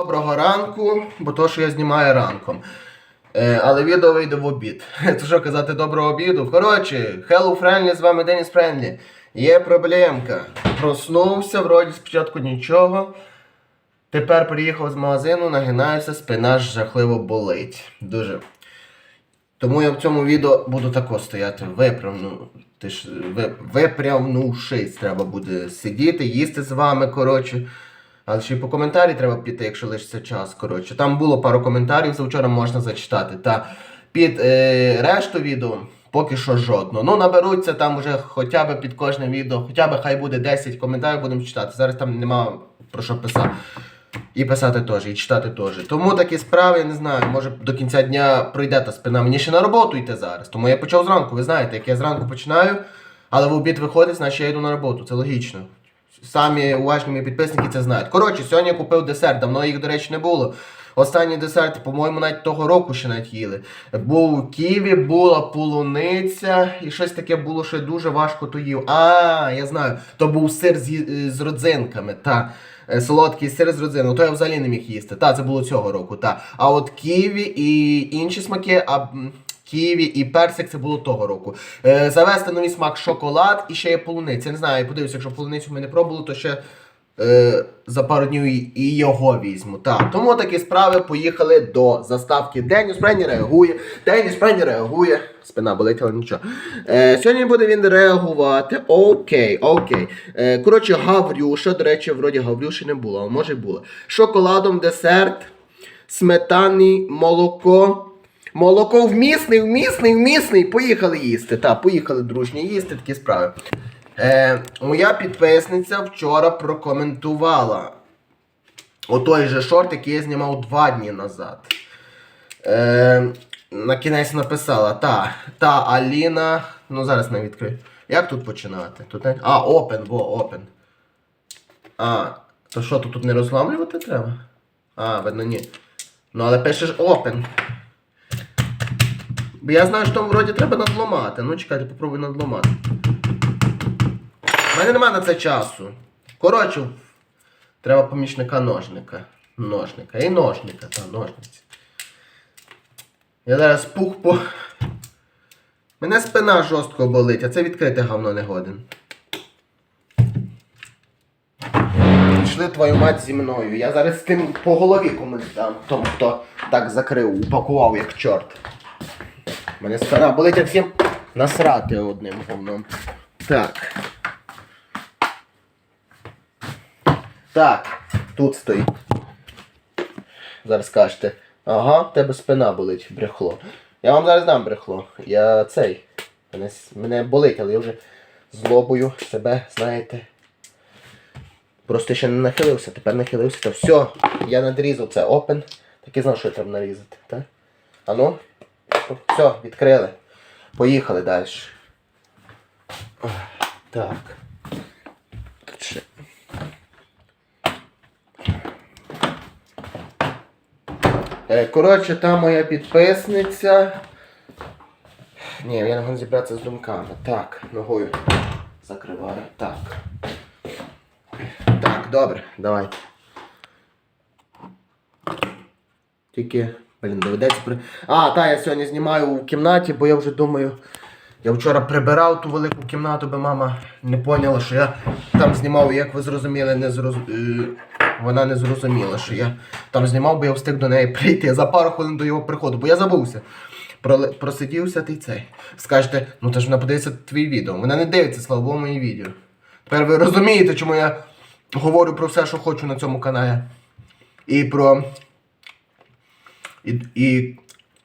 Доброго ранку, бо то, що я знімаю ранком. Е, але відео вийде в обід. То що казати доброго обіду. Коротше, Hello Friendly, з вами Деніс Friendly. Є проблемка. Проснувся, вроді спочатку нічого. Тепер приїхав з магазину, нагинаюся, спина ж жахливо болить. Дуже. Тому я в цьому відео буду тако стояти, виправну, ти ж, ви, випрямнувшись, треба буде сидіти, їсти з вами, коротше. Але ще й по коментарі треба піти, якщо лишиться час. Коротше. Там було пару коментарів, за вчора можна зачитати. Та під е, решту відео поки що жодного. Ну, наберуться там вже хоча б під кожне відео, хоча б хай буде 10 коментарів, будемо читати. Зараз там нема про що писати. І писати теж, і читати теж. Тому такі справи, я не знаю, може до кінця дня пройде та спина. Мені ще на роботу йти зараз. Тому я почав зранку, ви знаєте, як я зранку починаю, але в обід виходить, значить я йду на роботу. Це логічно. Самі уважні мої підписники це знають. Коротше, сьогодні я купив десерт, давно їх, до речі, не було. Останній десерт, по-моєму, навіть того року ще навіть їли. Був ківі, була полуниця, і щось таке було, що дуже важко то їв. А, я знаю, то був сир з, з родзинками. Та. Е, Солодкий сир з родзинками, то я взагалі не міг їсти. Та, це було цього року. Та. А от ківі і інші смаки, а ківі і персик це було того року. Е, завести новий смак шоколад і ще є полуниця. Не знаю, я подивлюся, якщо полуницю ми не пробували, то ще е, за пару днів і, його візьму. Так, тому такі справи поїхали до заставки. Деніс Прені реагує. Деніс Прені реагує. Спина болить, але нічого. Е, сьогодні буде він реагувати. Окей, окей. Е, коротше, Гаврюша, до речі, вроді Гаврюші не було, а може й було. Шоколадом десерт, сметані, молоко. Молоко вмісний, вмісний, вмісний. Поїхали їсти. Так, поїхали дружні їсти такі справи. Е, моя підписниця вчора прокоментувала отой же шорт, який я знімав два дні назад. Е, на кінець написала, та, та Аліна. Ну зараз не відкрию. Як тут починати? Тут не... А, open, во, open. А, то що, тут, тут не розламлювати треба? А, видно, ні. Ну, але пишеш open. Бо я знаю, що там вроді треба надломати. Ну, чекайте, попробуй надломати. У мене немає на це часу. Коротше, треба помічника ножника. Ножника. І ножника, та ножниці. Я зараз пух по. Мене спина жорстко болить, а це відкрите говно не годен. Пішли твою мать зі мною. Я зараз з тим по голові комусь дам. Тому хто так закрив, упакував як чорт. Мене спина болить, як всім насрати одним говном. Так. Так, тут стоїть. Зараз скажете. Ага, в тебе спина болить, брехло. Я вам зараз дам брехло. Я цей. Мене, мене болить, але я вже злобою себе, знаєте. Просто ще не нахилився, тепер нахилився. Та все, я надрізав це open. Так і знав, що треба нарізати, так? А ну? Все, відкрили. Поїхали далі. Так. Тут ще. Е, Коротше, та моя підписниця. Ні, я не можу зібратися з думками. Так, ногою закриваю. Так. Так, добре, давай. Тільки, блін, доведеться при. А, та, я сьогодні знімаю у кімнаті, бо я вже думаю. Я вчора прибирав ту велику кімнату, бо мама не поняла, що я там знімав, як ви зрозуміли, не зроз... е, вона не зрозуміла, що я там знімав, бо я встиг до неї прийти за пару хвилин до його приходу, бо я забувся. Просидівся ти цей. Скажете, ну то ж вона подивиться твої відео. Вона не дивиться, слава Богу, мої відео. Тепер ви розумієте, чому я говорю про все, що хочу на цьому каналі. І про. І, і,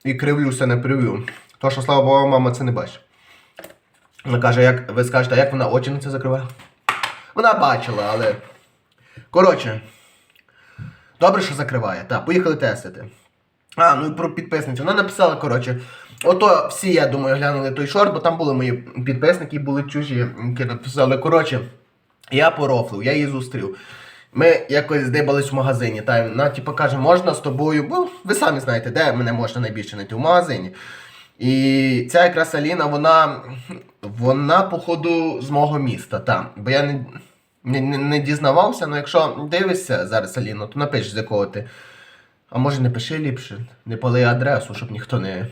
і кривлюся не прив'ю. То, що слава Богу, мама це не бачить. Вона каже, як ви скажете, а як вона очі на це закриває? Вона бачила, але. Коротше. Добре, що закриває. Так, поїхали тестити. А, ну і про підписницю. Вона написала, коротше. Ото всі, я думаю, глянули той шорт, бо там були мої підписники, були чужі, які написали. Коротше, я порофлив, я її зустрів. Ми якось здибались в магазині. Та вона типу каже, можна з тобою, бо ви самі знаєте, де мене можна найбільше знайти в магазині. І ця якраз Аліна, вона, вона, походу, з мого міста, там. Бо я не. не, не, не дізнавався, але якщо дивишся зараз Аліну, то напиш, з якого ти. А може не пиши ліпше, не пали адресу, щоб ніхто не.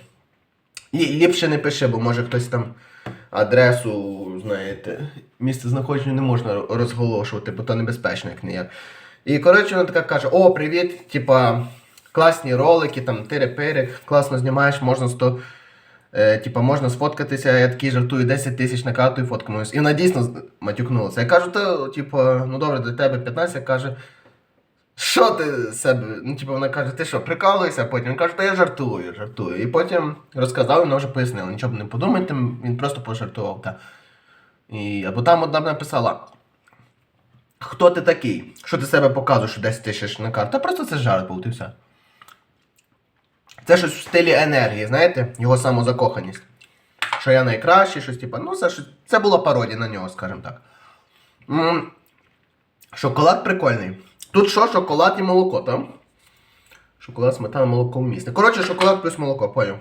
Лі, ліпше не пиши, бо може хтось там адресу, знаєте, місце знаходження не можна розголошувати, бо то небезпечно, як не як. І коротше вона така каже: О, привіт! Типа, класні ролики, там тири-пири, класно знімаєш, можна 100. Е, типа, можна сфоткатися, я такий жартую 10 тисяч на карту і фоткаємось. І вона дійсно матюкнулася. Я кажу, то, типа, ну добре, для тебе 15, каже. Що ти себе? Ну, типу, вона каже, ти що, прикалуєшся? Потім він каже, та я жартую, жартую. І потім розказав, і вона вже пояснила, нічого не подумайте, він просто пожартував. Та. І, або там одна написала. Хто ти такий? Що ти себе показуєш, що 10 тисяч на карту? Та просто це жарт був, ти все. Це щось в стилі енергії, знаєте, його самозакоханість. Що я найкращий, щось типу. Ну, це, це була пародія на нього, скажімо так. Шоколад прикольний. Тут що, шоколад і молоко, там? Шоколад, сметана, молоко вмісне. Коротше, шоколад плюс молоко, поняв.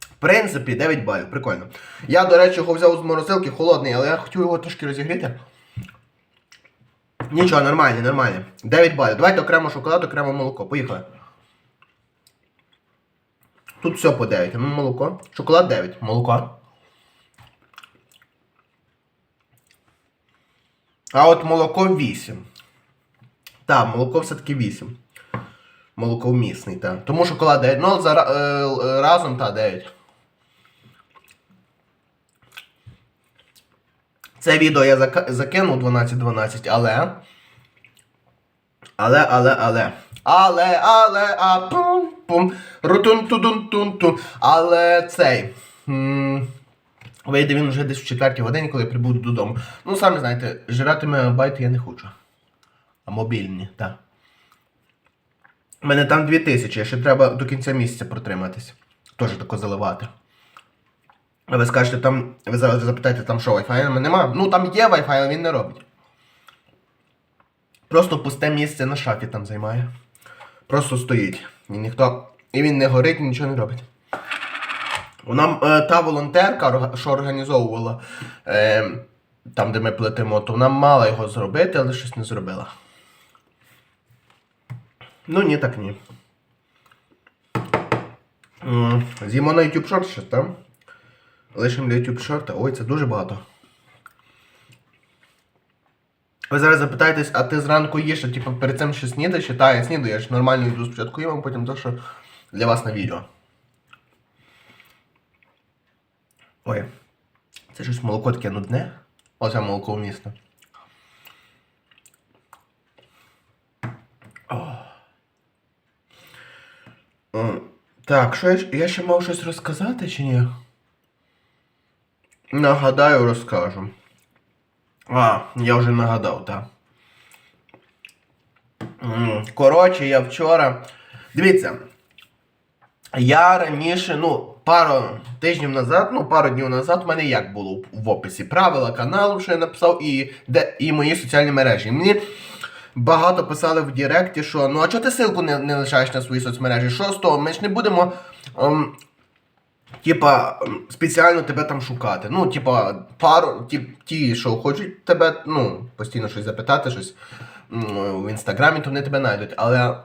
В принципі, 9 балів, прикольно. Я, до речі, його взяв з морозилки, холодний, але я хотів його трошки розігріти. Нічого, нормально, нормально. 9 балів. Давайте окремо шоколад, окремо молоко. Поїхали. Тут все по 9. Ну, молоко. Шоколад 9. Молоко. А от молоко 8. Так, молоко все-таки 8. Молоко вмісний, так. Тому шоколад 9. Ну, за, е, е, разом, та 9. Це відео я закинув 12-12, але. Але, але, але. Але, але, а пум пум рутун тудун тун тун Але цей. м, Вийде він вже десь в четвертій годині, коли я прибуду додому. Ну, самі знаєте, жирати мегабайти я не хочу. А мобільні, так. У мене там 2000, ще треба до кінця місяця протриматись. Теж тако заливати. А ви скажете, там, ви зараз запитаєте, там що, Wi-Fi нема? Ну там є Wi-Fi, але він не робить. Просто пусте місце на шафі там займає. Просто стоїть. І ніхто. І він не горить, нічого не робить. Вона е, та волонтерка, що організовувала е, там, де ми плетемо, то вона мала його зробити, але щось не зробила. Ну ні, так ні. З'їмо на YouTube Short ще, там. Лишимо для YouTube Short. Ой, це дуже багато. Ви зараз запитаєтесь, а ти зранку їш, а типу перед цим ще снідаєш? Та, я снідаю, я ж нормально йду спочатку їм, а потім то, що для вас на відео. Ой. Це щось молоко таке нудне. Оце молоко вмісне. О. Так, що я, я ще мав щось розказати чи ні? Нагадаю, розкажу. А, я вже нагадав, так. Коротше, я вчора. Дивіться. Я раніше, ну, пару тижнів назад, ну, пару днів назад, в мене як було в описі правила каналу, що я написав, і, де, і мої соціальні мережі. Мені багато писали в Директі, що ну а чого ти ссылку не, не лишаєш на свої соцмережі? Що з того? Ми ж не будемо. ем, Типа, ем, спеціально тебе там шукати. Ну, типа, пару, ті, ті, що хочуть тебе, ну, постійно щось запитати, щось в інстаграмі, то вони тебе знайдуть. Але.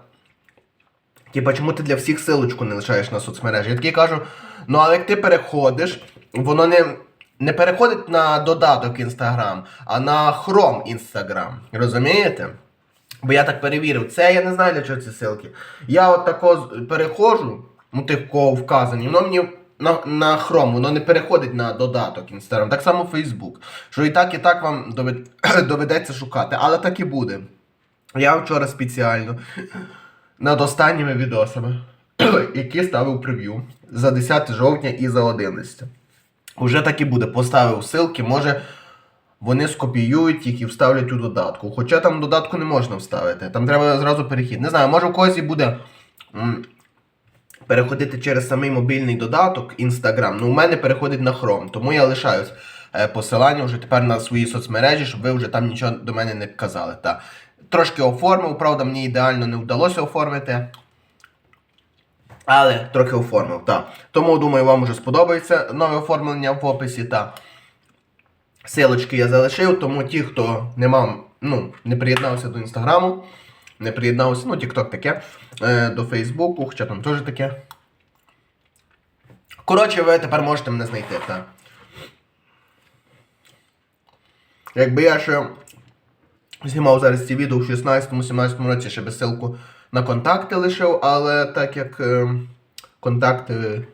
Типа, чому ти для всіх силочку не лишаєш на соцмережі? Я такий кажу, ну але як ти переходиш, воно не, не переходить на додаток Інстаграм, а на Chrome Інстаграм. Розумієте? Бо я так перевірив, це я не знаю для чого ці ссылки. Я от тако переходжу, ну ти в кого вказані, воно мені на, на Chrome, воно не переходить на додаток Instagram. Так само Facebook. Що і так, і так вам довед- доведеться шукати, але так і буде. Я вчора спеціально над останніми відосами, які ставив прев'ю за 10 жовтня і за 11. Уже так і буде. Поставив ссылки, може вони скопіюють їх і вставлять у додатку. Хоча там додатку не можна вставити. Там треба зразу перехід. Не знаю, може у когось і буде м, переходити через самий мобільний додаток Instagram. Ну, у мене переходить на Chrome, тому я лишаюсь е, посилання вже тепер на свої соцмережі, щоб ви вже там нічого до мене не казали. Та. Трошки оформив, правда, мені ідеально не вдалося оформити. Але трохи оформив, так. Тому думаю, вам вже сподобається нове оформлення в описі. Та. Силочки я залишив, тому ті, хто не мав ну, не приєднався до інстаграму, не приєднався, ну, TikTok таке, е, до Фейсбуку, хоча там теж таке. Коротше, ви тепер можете мене знайти, так. Якби я ще знімав зараз ці відео в 16-17 році, ще би ссылку на контакти лишив, але так як е, контакти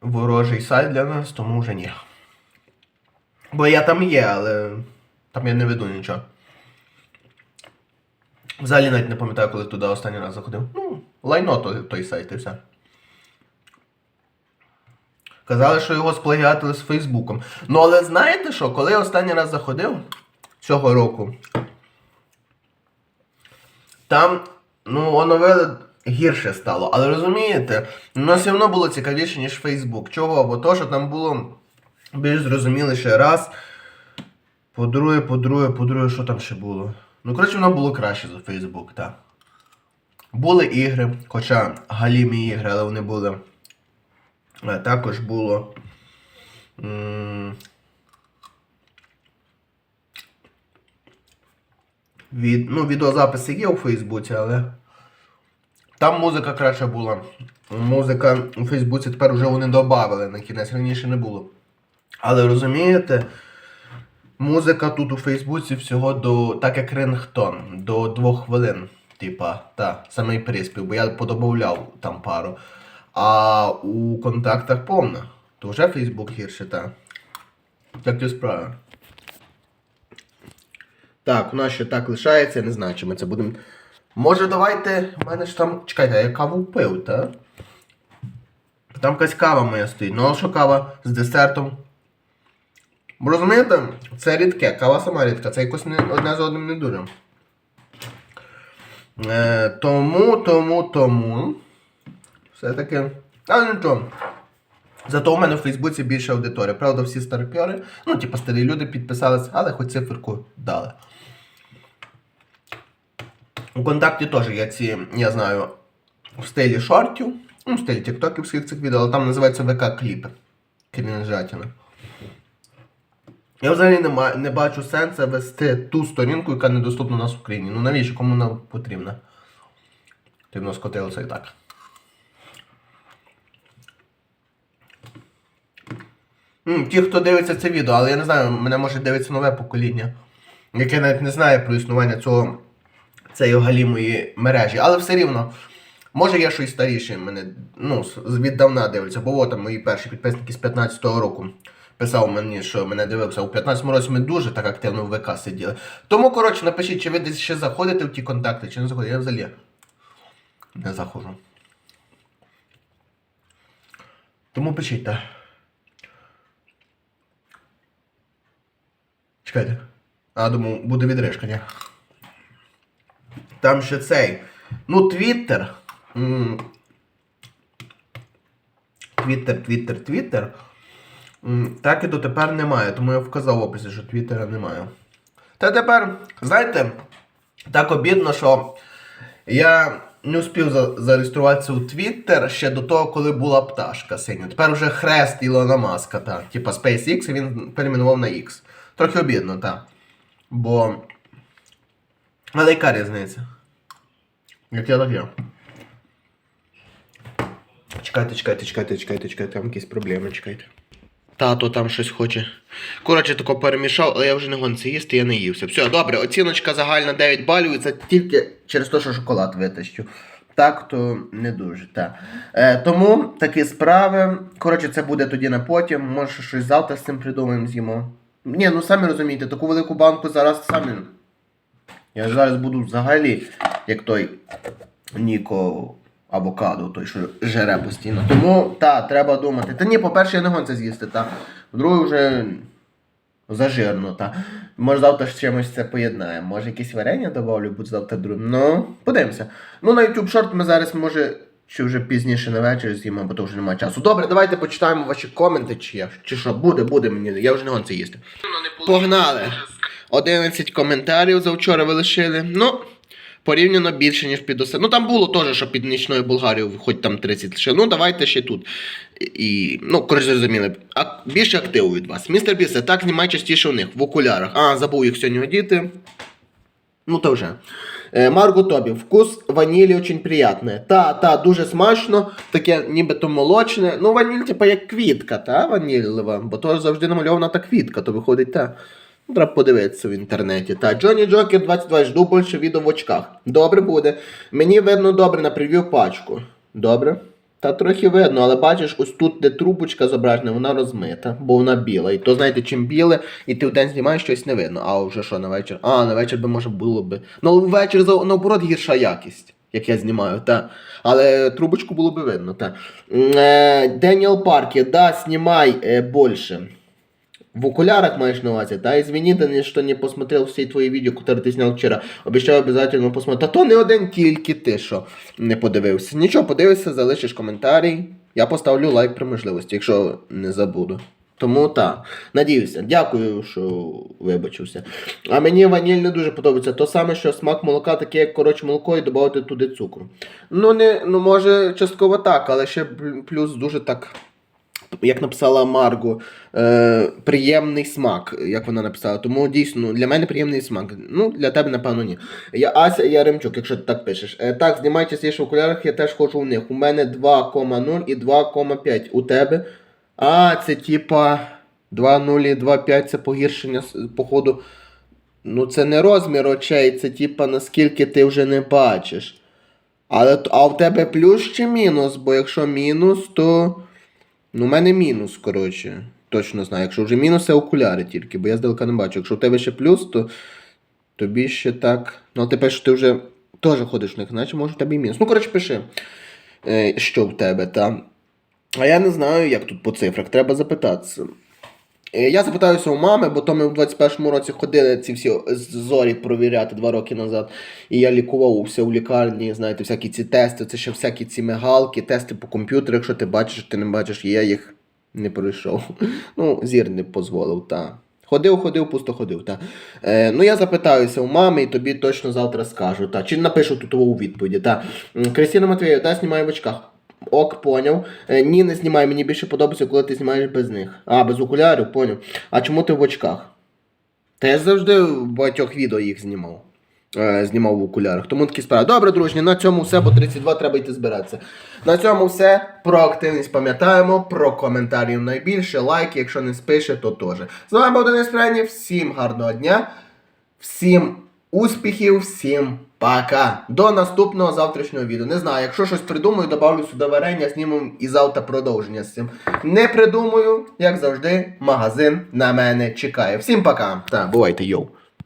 ворожий сайт для нас, тому вже ні. Бо я там є, але там я не веду нічого. Взагалі навіть не пам'ятаю, коли туди останній раз заходив. Ну, лайно той, той сайт і все. Казали, що його сплагіатили з Фейсбуком. Ну, але знаєте що, коли я останній раз заходив цього року, там, ну, оновили гірше стало. Але розумієте, ну все одно було цікавіше, ніж Фейсбук. Чого? Бо то, що там було більш зрозуміліше раз. По-друге, по-друге, по-друге, що там ще було? Ну, коротше, воно було краще за Фейсбук, так. Були ігри, хоча галімі ігри, але вони були. Е, Також було. Від, ну, відеозаписи є у Фейсбуці, але. Там музика краще була. Музика у Фейсбуці тепер вже вони додали на кінець, раніше не було. Але розумієте, музика тут у Фейсбуці всього до. так як рингтон, до двох хвилин. Типа, та, самий приспів, бо я подобавляв там пару. А у контактах повна. То вже Фейсбук гірше, та. Так то справа. Так, у нас ще так лишається, я не знаю, чи ми це будемо. Може, давайте. У мене ж там. Чекайте, а я каву пив, так? Там якась кава моя стоїть. Ну, а що кава з десертом? Розумієте, це рідке, кава сама рідка, це якось не, одне з одним не дуже. Е, тому, тому, тому. Все-таки. Але нічого. Зато у мене в Фейсбуці більше аудиторія. Правда, всі старпьори, ну, типу, старі люди підписались, але хоч циферку дали. У контакті теж є ці, я знаю, в стилі шортів, ну, в стилі тіктоківських цих відео, але там називається ВК-кліпи. Крінжатіна. Я взагалі не, не бачу сенсу вести ту сторінку, яка недоступна у нас в Україні. Ну навіщо кому вона потрібна? Ти в скотилося і так. Ті, хто дивиться це відео, але я не знаю, мене може дивиться нове покоління, яке навіть не знає про існування цього цієї галімої мережі. Але все рівно, може є щось старіше мене, ну, віддавна дивляться, бо от мої перші підписники з 15-го року писав мені, що мене дивився. У 15-му році ми дуже так активно в ВК сиділи. Тому, коротше, напишіть, чи ви десь ще заходите в ті контакти, чи не заходите. Я взагалі не заходжу. Тому пишіть, так. Чекайте. А, думаю, буде відрижка, ні. Там ще цей. Ну, Твіттер. Твіттер, Твіттер, Твіттер. Так і дотепер немає, тому я вказав в описі, що Твіттера немає. Та тепер, знаєте, так обідно, що я не успів за- зареєструватися у Твіттер ще до того, коли була пташка синя. Тепер вже хрест Ілона Маска, та. Типа SpaceX, і він перейменував на X. Трохи обідно, так. Бо. Але яка різниця? Як я так я. Чекайте, чекайте, чекайте, чекайте, чекайте, там якісь проблеми, чекайте. Тато там щось хоче. Коротше, тако перемішав, але я вже не гон це їсти, я не ївся. Все, добре, оціночка загальна 9 балів, і це тільки через те, що шоколад витащу. Так, то не дуже. Так. Е, тому такі справи. Коротше, це буде тоді на потім. Може, щось завтра з цим придумаємо з'їмо. Ні, ну самі розумієте, таку велику банку зараз самі. Я зараз буду взагалі, як той Ніко авокадо, той, що жере постійно. Тому, так, треба думати. Та ні, по-перше, я не гон це з'їсти, та. По-друге, вже зажирно, та. Може завтра з чимось це поєднаємо. Може якісь варення добавлю, будь завтра другим. Ну, подивимося. Ну, на YouTube Short ми зараз, може, чи вже пізніше на вечір з'їмо, бо то вже немає часу. Добре, давайте почитаємо ваші коменти, чи, я, чи що, буде, буде мені. Я вже не гон це їсти. Погнали! 11 коментарів завчора ви лишили. Ну, Порівняно більше, ніж під осе. Ну там було теж, що під нічною Болгарією, хоч там 30 лише. Ну давайте ще тут. І, ну, коротше, зрозуміли. А більше активу від вас. Містер Бісе, так знімай частіше у них в окулярах. А, забув їх сьогодні одіти. Ну то вже. Е, Марго Тобі, вкус ванілі очень приятне. Та, та, дуже смачно, таке нібито молочне. Ну, ваніль, типа, як квітка, та, ванілева, бо то завжди намальована та квітка, то виходить та. Треба подивитися в інтернеті. Та, Джонні Джокер 22, жду більше відео в очках. Добре буде. Мені видно добре на прев'ю пачку. Добре? Та трохи видно, але бачиш, ось тут, де трубочка зображена, вона розмита, бо вона біла. І то, знаєте, чим біле, і ти в день знімаєш щось не видно. А вже що на вечір? А, на вечір би може було би. Ну, ввечері за- наоборот гірша якість, як я знімаю, та. Але трубочку було би видно, та. Е, Деніел Паркер, да, знімай е, більше. В окулярах маешь на увазі, да? Извини, що не посмотрел всі твої відео, які ти зняв вчора. Обіцяю обов'язково посмотрети. Та то не один тільки ти, що не подивився. Нічого, подивишся, залишиш коментарій. Я поставлю лайк при можливості, якщо не забуду. Тому так. Надіюся, дякую, що вибачився. А мені ваніль не дуже подобається. То саме, що смак молока таке, як коротше молоко, і додати туди цукру. Ну, не, ну може, частково так, але ще плюс дуже так як написала Марго, е, приємний смак, як вона написала. Тому дійсно ну, для мене приємний смак. Ну, для тебе, напевно, ні. Я Ася Яремчук, якщо ти так пишеш. Е, так, знімай частіше в окулярах, я теж хочу у них. У мене 2,0 і 2,5. У тебе. А, це типа 2,0 і 2,5 це погіршення походу. Ну, це не розмір очей, це типа наскільки ти вже не бачиш. Але а в тебе плюс чи мінус? Бо якщо мінус, то. Ну, в мене мінус, коротше. Точно знаю. Якщо вже мінус, це окуляри тільки, бо я здалека не бачу. Якщо в тебе ще плюс, то тобі ще так. Ну, а тепер що ти вже теж ходиш в них, значить може в тебе і мінус. Ну, коротше, пиши, е, що в тебе та. А я не знаю, як тут по цифрах, треба запитатися. Е, Я запитаюся у мами, бо то ми в 21-му році ходили ці всі зорі провіряти два роки назад. І я лікувався у лікарні, знаєте, всякі ці тести, це ще всякі ці мигалки, тести по комп'ютеру, якщо ти бачиш, ти не бачиш, і я їх не пройшов. Ну, зір не дозволив, та. Ходив, ходив, пусто ходив, та. Е, ну я запитаюся у мами і тобі точно завтра скажу, та. Чи напишу тут у відповіді, та. Кристина Матвієва, та знімаю в очках. Ок, поняв. Е, ні, не знімай, мені більше подобається, коли ти знімаєш без них. А, без окулярів, поняв. А чому ти в очках? Та я завжди в багатьох відео їх знімав. Е, знімав в окулярах. Тому такі справи. Добре, дружні, на цьому все, бо 32 треба йти збиратися. На цьому все. Про активність пам'ятаємо, про коментарів найбільше, лайки, якщо не спише, то теж. З вами був Денис Френі, всім гарного дня, всім успіхів, всім пока. До наступного завтрашнього відео. Не знаю, якщо щось придумаю, добавлю сюди варення, зніму і завтра продовження з цим. Не придумаю, як завжди, магазин на мене чекає. Всім пока. Та, бувайте, йоу.